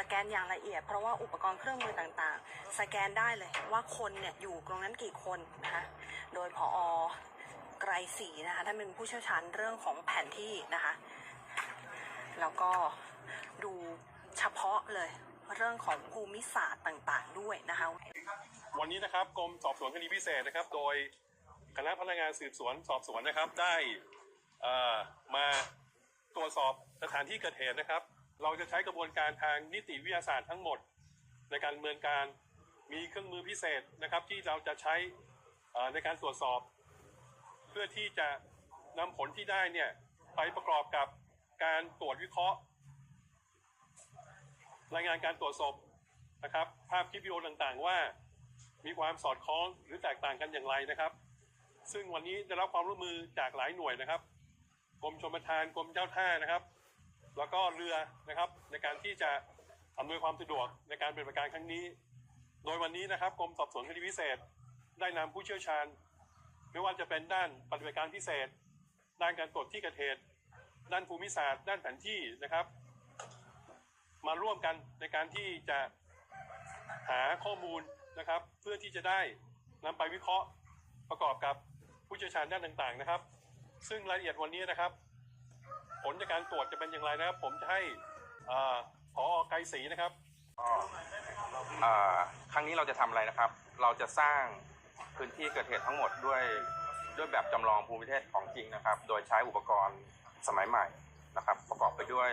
สแกนอย่างละเอียด เพราะว่าอุปกรณ์เครื่องมือต่างๆ สแกนได้เลยว่าคนเนี่ยอยู่ตรงนั้นกี่คนนะคะโดยพอไกรศรีนะคะท่านเป็นผู้เชี่ยวชาญเรื่องของแผนที่นะคะ แล้วก็ดูเฉพาะเลยเรื่องของภูมิศาสตร์ต่างๆด้วยนะคะ วันนี้นะครับกรมสอบสวนคดีพิเศษนะครับ โดยคณะพนักงานสืบสวนสอบสวนนะครับได้อ่อมาตรวจสอบสถานที่เกิดเหตุนะครับ เราจะใช้กระบวนการทางนิติวิทยาศาสตร์ทั้งหมด ในการดำเนินการมีเครื่องมือพิเศษนะครับที่เราจะใช้ในการตรวจสอบ เพื่อที่จะนำผลที่ได้เนี่ยไปประกอบกับการตรวจวิเคราะห์ รายงานการตรวจสอบนะครับ ภาพคลิปวิดีโอต่างๆ ว่ามีความสอดคล้องหรือแตกต่างกันอย่างไรนะครับ ซึ่งวันนี้ได้รับความร่วมมือจากหลายหน่วยนะครับกรมชลประทานกรมเจ้าท่านะครับ แล้วก็เรือนะครับ ในการที่จะอำนวยความสะดวกในการปฏิบัติการครั้งนี้ โดยวันนี้นะครับกรมสอบสวนคดีพิเศษ ได้นำผู้เชี่ยวชาญ ไม่ว่าจะเป็นด้านปฏิบัติการพิเศษ ด้านการตรวจที่เกิดเหตุด้านภูมิศาสตร์ด้านแผนที่นะครับ มาร่วมกันในการที่จะหาข้อมูลนะครับ เพื่อที่จะได้นำไปวิเคราะห์ประกอบกับผู้เชี่ยวชาญด้านต่างๆนะครับ ซึ่งรายละเอียดวันนี้นะครับ ผลจากการตรวจจะเป็นอย่างไรนะครับ ผมจะให้เอ่อผอไกรศรีนะครับอ่อครั้งนี้เราจะทำอะไรนะครับ เราจะสร้างพื้นที่เกิดเหตุทั้งหมดด้วยด้วยแบบจำลองภูมิประเทศของจริงนะครับ โดยใช้อุปกรณ์สมัยใหม่นะครับ ประกอบไปด้วย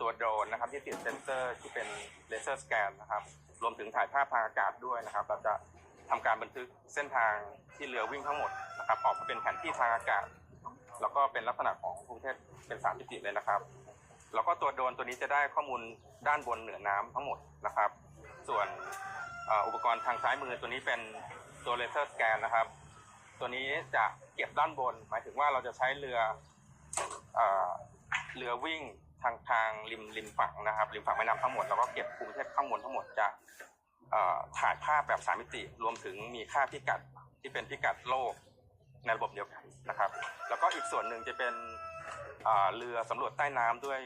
ตัวโดรนนะครับที่ติดเซ็นเซอร์ที่เป็นเลเซอร์สแกนนะครับ รวมถึงถ่ายภาพทางอากาศด้วยนะครับ เราจะทำการบันทึกเส้นทางที่เรือวิ่งทั้งหมดนะครับ ออกมาเป็นแผนที่ทางอากาศ แล้วก็เป็นลักษณะของภูมิประเทศเป็นสามมิติเลยนะครับ แล้วก็ตัวโดรนตัวนี้จะได้ข้อมูลด้านบนเหนือน้ำทั้งหมดนะครับ ส่วนอุปกรณ์ทางซ้ายมือตัวนี้เป็นตัวเลเซอร์สแกนนะครับ ตัวนี้จะเก็บด้านบน หมายถึงว่าเราจะใช้เรือเอ่อเรือวิ่งทางทางริมริมฝั่งนะครับริมฝั่งแม่น้ำทั้งหมดแล้วก็เก็บภูมิประเทศข้างบนทั้งหมดจะถ่ายภาพแบบสามมิติ รวมถึงมีค่าพิกัดที่เป็นพิกัดโลกในระบบเดียวกันนะครับแล้ว อีกส่วนหนึ่งจะเป็นเรือสำรวจใต้น้ำด้วย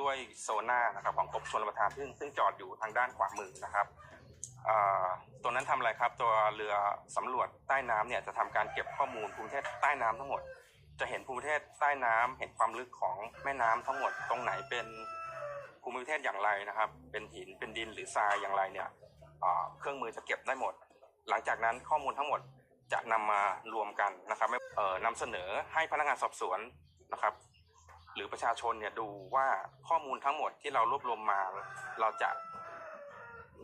ด้วยโซน่านะครับของกรมชลประทานซึ่งซึ่งจอดอยู่ทางด้านขวามือนะครับตัวนั้นทำอะไรครับตัวเรือสำรวจใต้น้ำเนี่ยจะทำการเก็บข้อมูลภูมิประเทศใต้น้ำทั้งหมด จะเห็นภูมิประเทศใต้น้ำเห็นความลึกของแม่น้ำทั้งหมดตรงไหนเป็นภูมิประเทศอย่างไรนะครับ เป็นหินเป็นดินหรือทรายอย่างไรเนี่ยเครื่องมือจะเก็บได้หมด หลังจากนั้นข้อมูลทั้งหมด จะนำมารวมกันนะครับไม่เอ่อนำเสนอให้พนักงานสอบสวนนะครับ หรือประชาชนเนี่ยดูว่าข้อมูลทั้งหมดที่เรารวบรวมมา เราจะ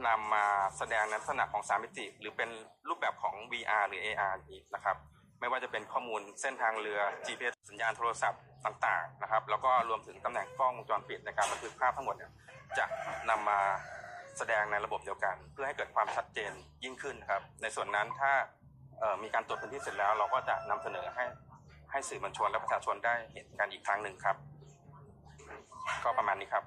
นำมาแสดงในลักษณะของสามมิติหรือเป็นรูปแบบของ VR หรือ AR อีกนะครับ ไม่ว่าจะเป็นข้อมูลเส้นทางเรือ GPS สัญญาณโทรศัพท์ต่างๆนะครับ แล้วก็รวมถึงตำแหน่งกล้องวงจรปิดในการบันทึกภาพทั้งหมดเนี่ยจะนำมาแสดงในระบบเดียวกัน เพื่อให้เกิดความชัดเจนยิ่งขึ้นครับ ในส่วนนั้นถ้า มีการตรวจพื้นที่เสร็จแล้ว เราก็จะนำเสนอให้ให้สื่อมวลชนและประชาชนได้เห็นกันอีกครั้งหนึ่งครับ ก็ประมาณนี้ครับ